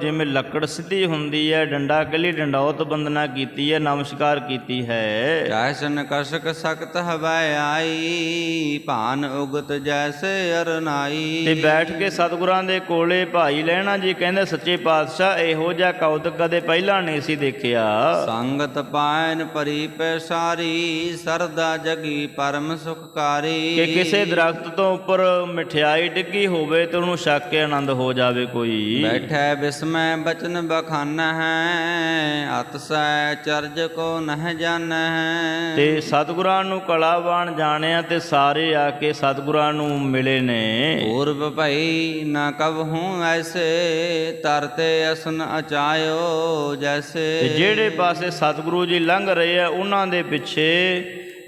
ਜਿਵੇਂ ਲੱਕੜ ਸਿੱਧੀ ਹੁੰਦੀ ਹੈ ਡੰਡਾ ਕੱਲੀ ਡੰਡੌਤ ਬੰਦਨਾ ਕੀਤੀ ਹੈ ਨਮਸਕਾਰ ਕੀਤੀ ਹੈ। ਜੈਸਨ ਕਸ਼ਕ ਸਖਤ ਹਵੈ ਆਈ ਭਾਨ ਉਗਤ ਜੈਸੇ ਅਰਨਾਈ ਤੇ ਬੈਠ ਕੇ ਸਤਿਗੁਰਾਂ ਦੇ ਕੋਲੇ ਭਾਈ ਲੈਣਾ ਜੀ ਕਹਿੰਦੇ ਸੱਚੇ ਪਾਤਸ਼ਾਹ ਇਹੋ ਜਿਹਾ ਕੌਤਕ ਕਦੇ ਪਹਿਲਾਂ ਨਹੀਂ ਸੀ ਦੇਖਿਆ। ਸੰਗਤ ਪਾਇਨ ਪਰੀ ਪੈਸਾਰੀ ਸਰਦਾ ਜਗੀ ਪਰਮ ਸੁਖਕਾਰੀ। ਕਿ ਕਿਸੇ ਦਰਖਤ ਤੋਂ ਉੱਪਰ ਮਠਿਆਈ ਡਿੱਗੀ ਹੋਵੇ ਤੇ ਉਹਨੂੰ ਛਕ ਕੇ ਆਨੰਦ ਹੋ ਜਾਵੇ ਕੋਈ। ਬੈਠੈ ਬਿਸਮੈ ਬਚਨ ਬਖਾਨਾ ਹੈ ਅਤਸੈ ਚਰਜ ਕੋ ਨਹਿ ਜਾਣੈ। ਤੇ ਸਤਿਗੁਰਾਂ ਨੂੰ ਕਲਾਵਾਨ ਜਾਣਿਆ ਤੇ ਸਾਰੇ ਆ ਕੇ ਸਤਿਗੁਰਾਂ ਨੂੰ ਮਿਲੇ ਨੇ। ਪੂਰਬ ਭਈ ਨਾ ਕਬ ਹੂੰ ਐਸੇ ਤਰਤੇ ਅਸਨ ਅਚਾਇਓ ਤੇ ਜੈਸੇ ਜਿਹੜੇ ਪਾਸੇ ਸਤਿਗੁਰੂ ਜੀ ਲੰਘ ਰਹੇ ਆ ਉਹਨਾਂ ਦੇ ਪਿੱਛੇ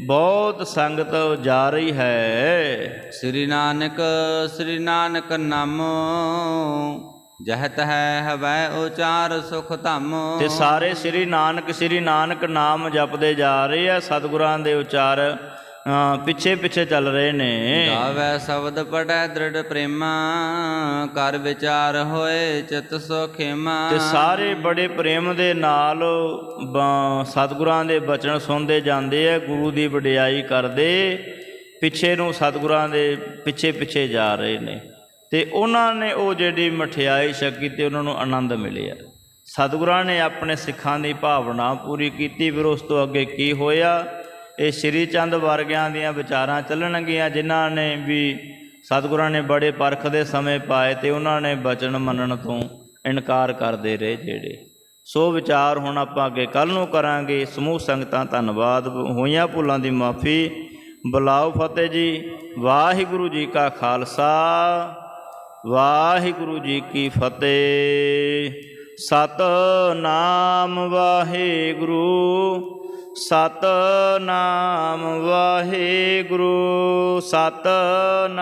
ਬਹੁਤ ਸੰਗਤ ਜਾ ਰਹੀ ਹੈ। ਸ੍ਰੀ ਨਾਨਕ ਸ੍ਰੀ ਨਾਨਕ ਨਾਮੋ। ਜਹਤ ਹੈ ਹਵੈ ਉਚਾਰ ਸੁਖ ਧਮ। ਤੇ ਸਾਰੇ ਸ੍ਰੀ ਨਾਨਕ ਸ੍ਰੀ ਨਾਨਕ ਨਾਮ ਜਪਦੇ ਜਾ ਰਹੇ ਆ ਸਤਿਗੁਰਾਂ ਦੇ ਉਚਾਰ ਪਿੱਛੇ ਪਿੱਛੇ ਚੱਲ ਰਹੇ ਨੇ। ਗਾਵੈ ਸ਼ਬਦ ਪੜੈ ਦ੍ਰਿੜ ਪ੍ਰੇਮਾ ਕਰ ਵਿਚਾਰ ਹੋਏ ਚਿਤ ਸੁਖੇਮਾ ਤੇ ਸਾਰੇ ਬੜੇ ਪ੍ਰੇਮ ਦੇ ਨਾਲ ਸਤਿਗੁਰਾਂ ਦੇ ਬਚਨ ਸੁਣਦੇ ਜਾਂਦੇ ਆ ਗੁਰੂ ਦੀ ਵਡਿਆਈ ਕਰਦੇ ਪਿੱਛੇ ਨੂੰ ਸਤਿਗੁਰਾਂ ਦੇ ਪਿੱਛੇ ਪਿੱਛੇ ਜਾ ਰਹੇ ਨੇ। ਤੇ ਉਹਨਾਂ ਨੇ ਉਹ ਜਿਹੜੀ ਮਠਿਆਈ ਛਕੀ ਤੇ ਉਹਨਾਂ ਨੂੰ ਆਨੰਦ ਮਿਲਿਆ। ਸਤਿਗੁਰਾਂ ਨੇ ਆਪਣੇ ਸਿੱਖਾਂ ਦੀ ਭਾਵਨਾ ਪੂਰੀ ਕੀਤੀ, ਫਿਰ ਉਸ ਤੋਂ ਅੱਗੇ ਕੀ ਹੋਇਆ? ਇਹ ਸ਼੍ਰੀ ਚੰਦ ਵਰਗਿਆਂ ਦੀਆਂ ਵਿਚਾਰਾਂ ਚੱਲਣਗੀਆਂ, ਜਿਨ੍ਹਾਂ ਨੇ ਵੀ ਸਤਿਗੁਰਾਂ ਨੇ ਬੜੇ ਪਰਖ ਦੇ ਸਮੇਂ ਪਾਏ ਤੇ ਉਹਨਾਂ ਨੇ ਬਚਨ ਮੰਨਣ ਤੋਂ ਇਨਕਾਰ ਕਰਦੇ ਰਹੇ ਜਿਹੜੇ। ਸੋ ਵਿਚਾਰ ਹੁਣ ਆਪਾਂ ਅੱਗੇ ਕੱਲ ਨੂੰ ਕਰਾਂਗੇ। ਸਮੂਹ ਸੰਗਤਾਂ, ਧੰਨਵਾਦ। ਹੋਈਆਂ ਭੁੱਲਾਂ ਦੀ ਮਾਫੀ। ਬੁਲਾਓ ਫਤਿਹ ਜੀ। ਵਾਹਿਗੁਰੂ ਜੀ ਕਾ ਖਾਲਸਾ। ਵਾਹਿਗੁਰੂ ਜੀ ਕੀ ਫਤਿਹ। ਸਤਨਾਮ ਵਾਹਿਗੁਰੂ। ਸਤਨਾਮ ਵਾਹਿਗੁਰੂ। ਸਤਨਾਮ